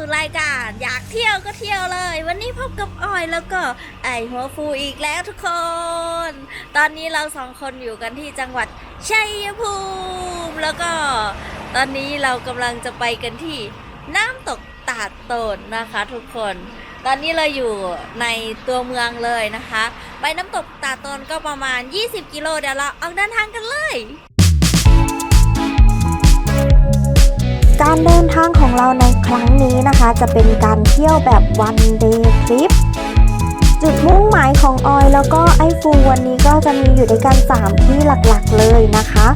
สู่รายการอยากเที่ยวก็เที่ยวเลย วันนี้พบกับออยแล้วก็ไอหัวฟูอีกแล้วทุกคน ตอนนี้เราสองคนอยู่กันที่จังหวัดชัยภูมิ แล้วก็ตอนนี้เรากำลังจะไปกันที่น้ำตกตาดโตนนะคะทุกคน ตอนนี้เราอยู่ในตัวเมืองเลยนะคะ ไปน้ำตกตาดโตนก็ประมาณ 20 กิโลเดี๋ยวเราออกเดินทางกันเลย การเดินทางของเราในครั้งนี้นะคะ จะเป็นการเที่ยวแบบวันเดย์ทริปจุดมุ่งหมายของออยแล้วก็ไอฟูวันนี้ก็จะมีอยู่ด้วยกัน 3 ที่หลักๆเลยนะคะ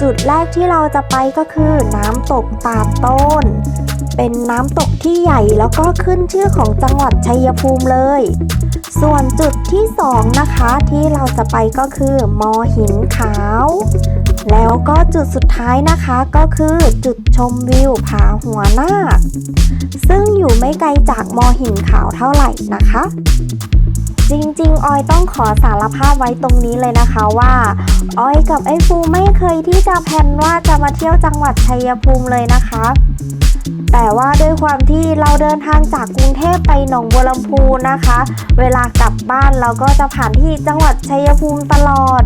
จุดแรกที่เราจะไปก็คือน้ำตกตาต้น เป็นน้ำตกที่ใหญ่แล้วก็ขึ้นชื่อของจังหวัดชัยภูมิเลย ส่วนจุดที่ 2 นะคะที่เราจะไปก็คือมอหินขาว แล้วก็จุดสุดท้ายนะคะก็คือจุดชมวิวผาหัวนาคซึ่งอยู่ไม่ไกลจากมอหินขาวเท่าไหร่นะคะ จริงๆ ออยต้องขอสารภาพไว้ตรงนี้เลยนะคะว่า ออยกับไอ้ฟูไม่เคยที่จะแพลนว่าจะมาเที่ยวจังหวัดชัยภูมิเลยนะคะ แต่ว่าด้วยความที่เราเดินทางจากกรุงเทพไปหนองบัวลำพูนะคะ เวลากลับบ้านเราก็จะผ่านที่จังหวัดชัยภูมิตลอด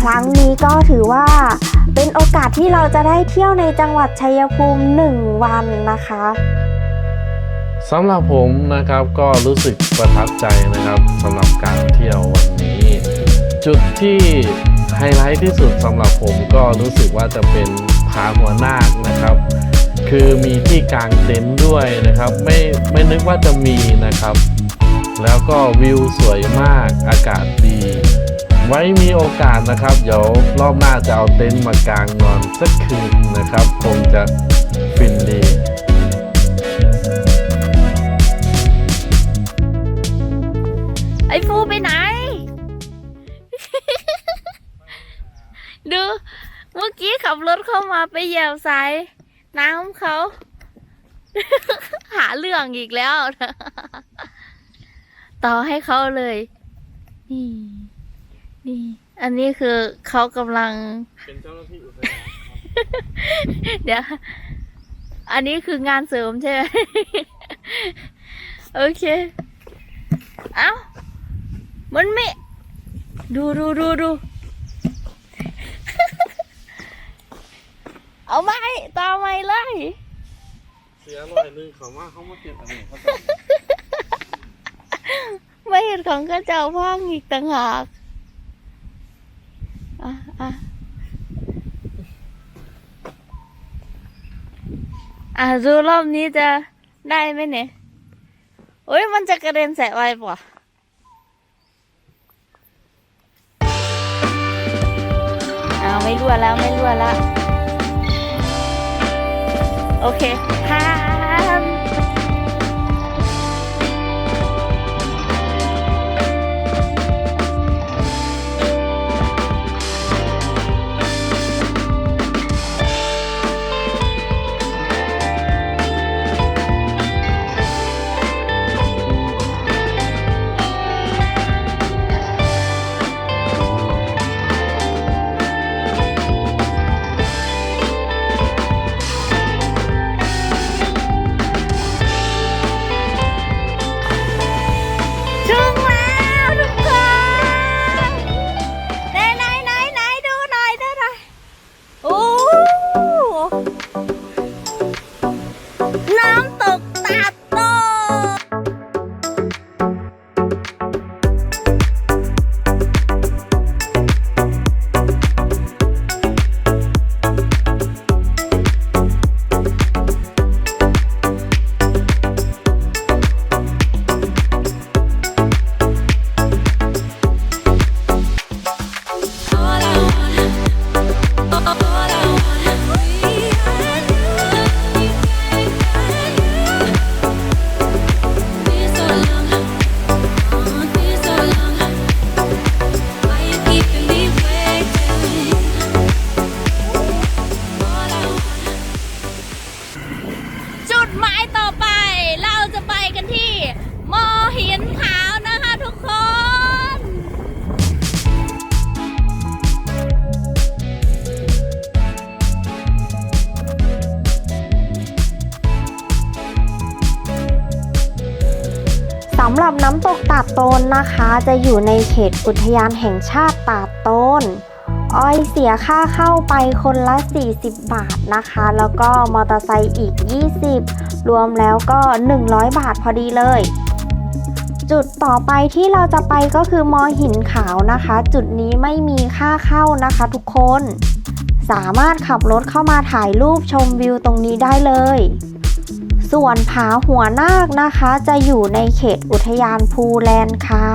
ครั้งนี้ก็ถือว่าเป็นโอกาสที่เราจะได้เที่ยวในจังหวัดชัยภูมิหนึ่งวันนะคะสำหรับผมนะครับก็รู้สึกประทับใจนะครับสำหรับการเที่ยววันนี้ จุดที่ไฮไลท์ที่สุดสำหรับผมก็รู้สึกว่าจะเป็นผาหัวนาคนะครับ คือมีที่กางเต็นท์ด้วยนะครับ ไม่ไม่นึกว่าจะมีนะครับ แล้วก็วิวสวยมากอากาศดี ไว้มีโอกาสนะครับ เดี๋ยวรอบหน้าจะเอาเต็นท์มากางนอนสักคืนนะครับ คงจะฟินดีไอ้ฟูไปไหน ดู เมื่อกี้ขับรถเข้ามาไปเหยียบสายน้ำเขา หาเรื่องอีกแล้ว ต่อให้เขาเลยนี่ นี่อันนี้คือเขากำลัง เป็นเจ้าหน้าที่อุทยานเดี๋ยว อันนี้คืองานเสริมใช่ไหม โอเค เอ้า มันไม่ ดูดูดูดู เอาไม้ต่อไม้เลย เสียรอยนึงเขาว่าเขามาเก็บอันนี้เขาจะไม่เห็นของข้าเจ้าพ่องอีกต่างหาก อะอะ อะดูรอบนี้จะได้ไหมเนี่ยโอ้ยมันจะกระเด็นใส่ไว้ปะอ้าวไม่รั่วแล้วไม่รั่วแล้ว โอเคค่ะำหรับน้ำตกตาดโตนนะคะ จะอยู่ในเขตอุทยานแห่งชาติตาดโตนอ้อยเสียค่าเข้าไปคนละ 40 บาทนะคะ แล้วก็มอเตอร์ไซค์อีก 20 รวมแล้วก็ 100 บาทพอดีเลย จุดต่อไปที่เราจะไปก็คือมอหินขาวนะคะ จุดนี้ไม่มีค่าเข้านะคะทุกคน สามารถขับรถเข้ามาถ่ายรูปชมวิวตรงนี้ได้เลย ส่วนผาหัวนาคนะคะจะอยู่ในเขตอุทยานภูแลนค่ะ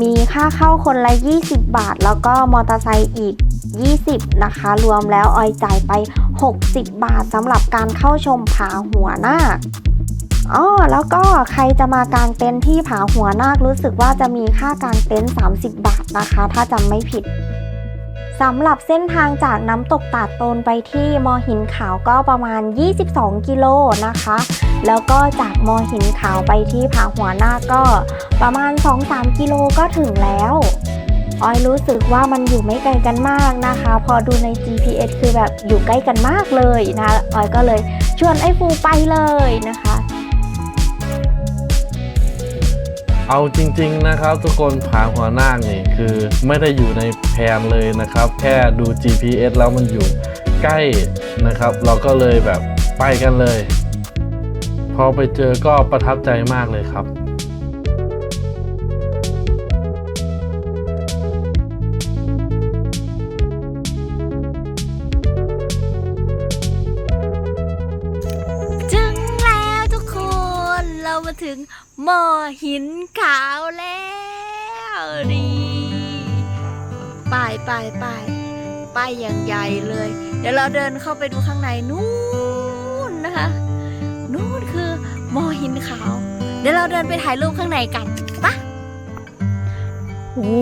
มีค่าเข้าคนละ 20 บาท แล้วก็มอเตอร์ไซค์อีก 20 นะคะ รวมแล้วออยจ่ายไป 60 บาทสำหรับการเข้าชมผาหัวนาคอ๋อแล้วก็ใครจะมากางเต็นท์ที่ผาหัวนาครู้สึกว่าจะมีค่ากางเต็นท์30 บาทนะคะ ถ้าจำไม่ผิด สำหรับเส้นทางจากน้ำตกตาดโตนไปที่มอหินขาวก็ประมาณ 22 กิโลนะคะ แล้วก็จากมอหินขาวไปที่ผาหัวหน้าก็ประมาณ 2-3 กิโลก็ถึงแล้วออยรู้สึกว่ามันอยู่ไม่ไกลกันมากนะคะ พอดูใน GPS คือแบบอยู่ใกล้กันมากเลยนะออยก็เลยชวนไอ้ฟูไปเลยนะคะ เอาจริง ๆนะครับ ทุกคนผาหัวนาคนี่คือไม่ได้อยู่ใน แผนเลยนะครับ แค่ดู GPS แล้วมันอยู่ใกล้นะครับ เราก็เลยแบบไปกันเลย พอไปเจอก็ประทับใจมากเลยครับถึงแล้วทุกคนเรามาถึงหมอหินขาวแล้วนี่ ป้ายป้ายป้ายป้ายอย่างใหญ่เลย เดี๋ยวเราเดินเข้าไปดูข้างในนู่นนะคะนู่นคือมอหินขาว เดี๋ยวเราเดินไปถ่ายรูปข้างในกันปะโอ้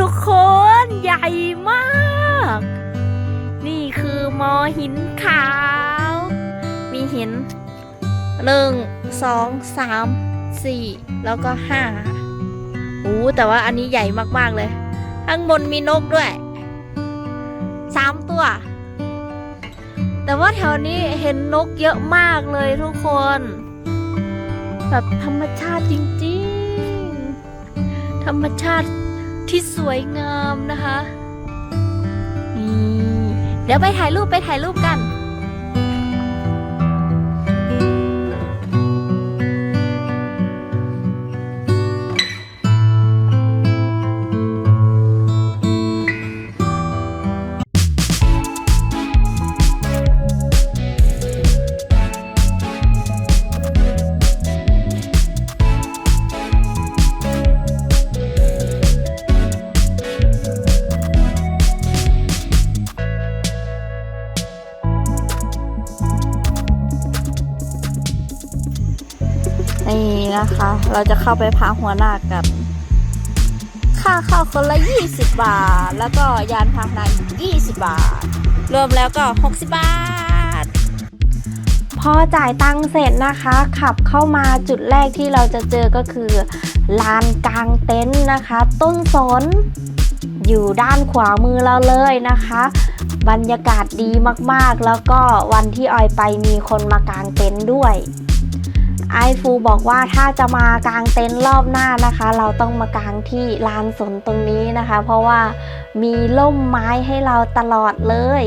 ทุกคนใหญ่มาก นี่คือมอหินขาว มีหินหนึ่งสองสามสี่แล้วก็ห้าโอ้แต่ว่าอันนี้ใหญ่มากๆเลย ข้างบนมีนกด้วยสามตัว แต่ว่าแถวนี้เห็นนกเยอะมากเลยทุกคน แบบธรรมชาติจริงๆ ธรรมชาติที่สวยงามนะคะนี่เดี๋ยวไปถ่ายรูปไปถ่ายรูปกัน นี่นะคะ เราจะเข้าไปพาหัวหน้ากันค่าเข้าคนละ 20 บาท แล้วก็ยานพาหนะ20 บาท รวมแล้วก็ 60 บาท พอจ่ายตังค์เสร็จนะคะ ขับเข้ามาจุดแรกที่เราจะเจอก็คือลานกลางเต็นท์นะคะ ต้นสนอยู่ด้านขวามือเราเลยนะคะ บรรยากาศดีมากๆ แล้วก็วันที่ออยไปมีคนมากางเต็นท์ด้วย ไอฟูบอกว่าถ้าจะมากางเต็นท์รอบหน้านะคะ เราต้องมากางที่ลานสนตรงนี้นะคะ เพราะว่ามีล่มไม้ให้เราตลอดเลย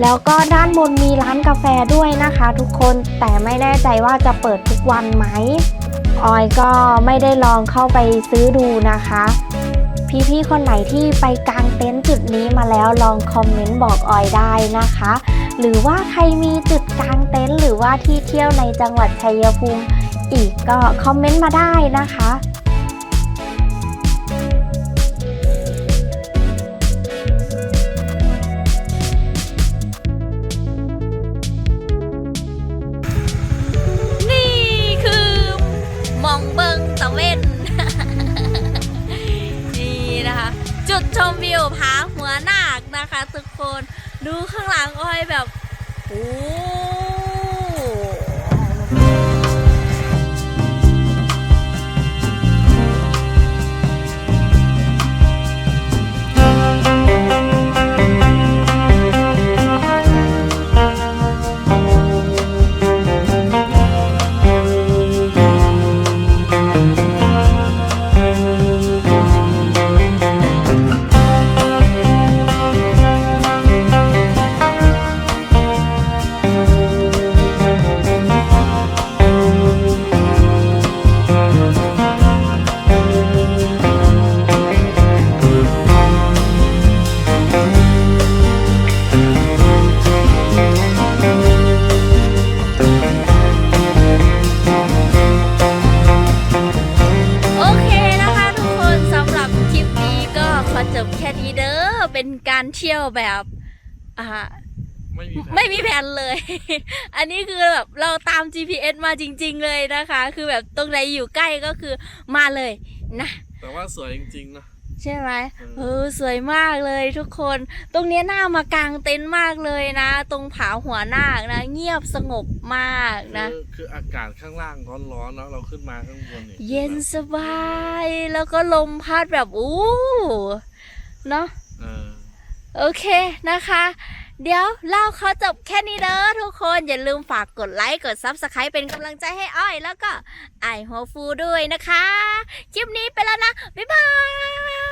แล้วก็ด้านบนมีร้านกาแฟด้วยนะคะ ทุกคนแต่ไม่แน่ใจว่าจะเปิดทุกวันไหมออยก็ไม่ได้ลองเข้าไปซื้อดูนะคะ พี่ๆคนไหนที่ไปกางเต็นท์จุดนี้มาแล้วลองคอมเมนต์บอกออยได้นะคะ หรือว่าใครมีจุดกางเต็นท์หรือว่าที่เที่ยวในจังหวัดชัยภูมิอีกก็คอมเมนต์มาได้นะคะ ดูข้างหลังอ้อยแบบโอ้ ยวแบบอ่าไม่มีแผนไม่มีแผนเลย อันนี้คือแบบเราตาม GPS มาจริง ๆ เลยนะคะ คือแบบตรงไหนอยู่ใกล้ก็คือมาเลยนะแต่ว่าสวยจริงๆนะใช่ไหมอืมเออสวยมากเลยทุกคน ตรงเนี้ยน่ามากางเต็นท์มากเลยนะ ตรงผาหัวนาคนะ เงียบสงบมากนะคือคืออากาศข้างล่างร้อนๆแล้วเราขึ้นมาข้างบนนี่เย็นสบายแล้วก็ลมพัดแบบอู้เนาะเออ โอเคนะคะ เดี๋ยวเล่าเขาจบแค่นี้เด้อทุกคนอย่าลืมฝากกดไลค์กด Subscribe เป็นกำลังใจให้อ้อย แล้วก็ไอโฮฟูด้วยนะคะคลิปนี้ไปแล้วนะ บ๊ายบาย